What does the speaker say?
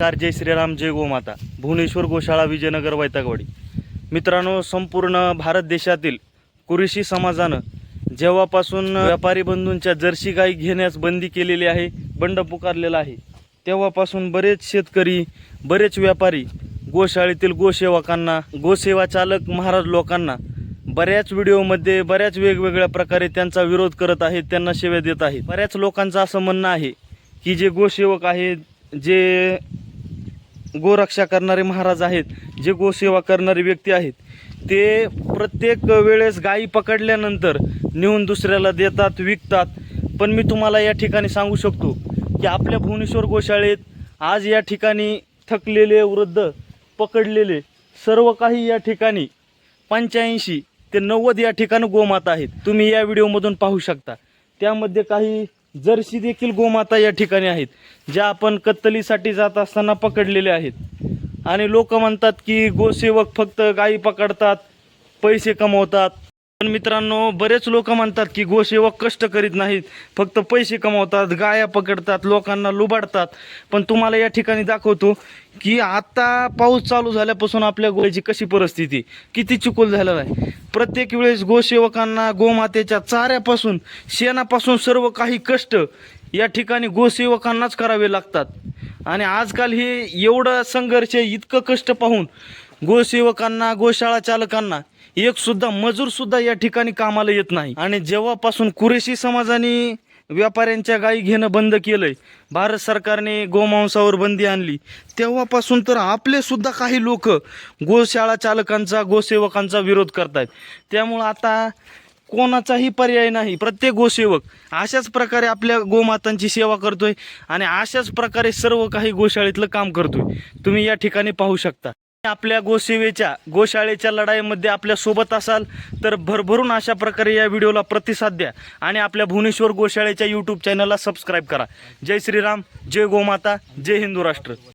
Car जय श्रीराम जय गोमाता. भुवनेश्वर गोशाळा विजयनगर वैतागवाडी. मित्रांनो संपूर्ण भारत देशातील कुरेशी समाजानं जेव्हापासून व्यापारी बंधूंच्या जर्सी गाई घेण्यास बंदी केलेली आहे बंड पुकारलेला आहे तेव्हापासून बरेच शेतकरी बरेच व्यापारी गोशाळेतील गोसेवकांना गोसेवा चालक महाराज लोकांना बऱ्याच व्हिडिओमध्ये बऱ्याच वेगवेगळ्या प्रकारे त्यांचा विरोध करत आहेत त्यांना सेवा देत आहेत. बऱ्याच लोकांचं असं म्हणणं आहे की जे गोसेवक आहेत जे गोरक्षा करणारे महाराज आहेत जे गोसेवा करणारे व्यक्ती आहेत ते प्रत्येक वेळेस गायी पकडल्यानंतर नेऊन दुसऱ्याला देतात विकतात. पण मी तुम्हाला या ठिकाणी सांगू शकतो की आपल्या भुवनेश्वर गोशाळेत आज या ठिकाणी थकलेले वृद्ध पकडलेले सर्व काही या ठिकाणी पंच्याऐंशी ते नव्वद या ठिकाणी गोमाता आहेत. तुम्ही या व्हिडिओमधून पाहू शकता. त्यामध्ये काही जर्सी देखील गोमाता या ठिकाणी आहेत ज्या आपण कत्तलीसाठी जात असताना पकडलेले आहेत. आणि लोक म्हणतात की गोसेवक फक्त गायी पकडतात पैसे कमवतात. पण मित्रांनो बरेच लोक म्हणतात की गोसेवक कष्ट करीत नाहीत फक्त पैसे कमवतात गाया पकडतात लोकांना लुबाडतात. पण तुम्हाला या ठिकाणी दाखवतो की आता पाऊस चालू झाल्यापासून आपल्या गोळ्याची कशी परिस्थिती किती चिकोल झालेला आहे. प्रत्येक वेळेस गोसेवकांना गोमातेच्या चाऱ्यापासून शेणापासून सर्व काही कष्ट या ठिकाणी गोसेवकांनाच करावे लागतात. आणि आजकाल हे एवढं संघर्ष इतकं कष्ट पाहून गोसेवकांना गोशाळा चालकांना एक सुद्धा मजूर सुद्धा या ठिकाणी कामाला येत नाही. आणि जेव्हापासून कुरेशी समाजाने व्यापाऱ्यांच्या गायी घेणं बंद केलंय. भारत सरकारने गोमांसावर बंदी आणली. तेव्हापासून तर आपले सुद्धा काही लोक गोशाळा चालकांचा गोसेवकांचा विरोध करतायत. त्यामुळं आता कोणाचाही पर्याय नाही. प्रत्येक गोसेवक अशाच प्रकारे आपल्या गोमातांची सेवा करतोय आणि अशाच प्रकारे सर्व काही गोशाळेतलं काम करतोय. तुम्ही या ठिकाणी पाहू शकता. आपल्या गोसेवेच्या गोशाळेच्या लढाईमध्ये आपल्यासोबत असाल तर भरभरून अशा प्रकारे या व्हिडिओला प्रतिसाद द्या आणि आपल्या भुवनेश्वर गोशाळेच्या यूट्यूब चॅनलला सबस्क्राईब करा. जय श्रीराम जय गोमाता जय हिंदू राष्ट्र.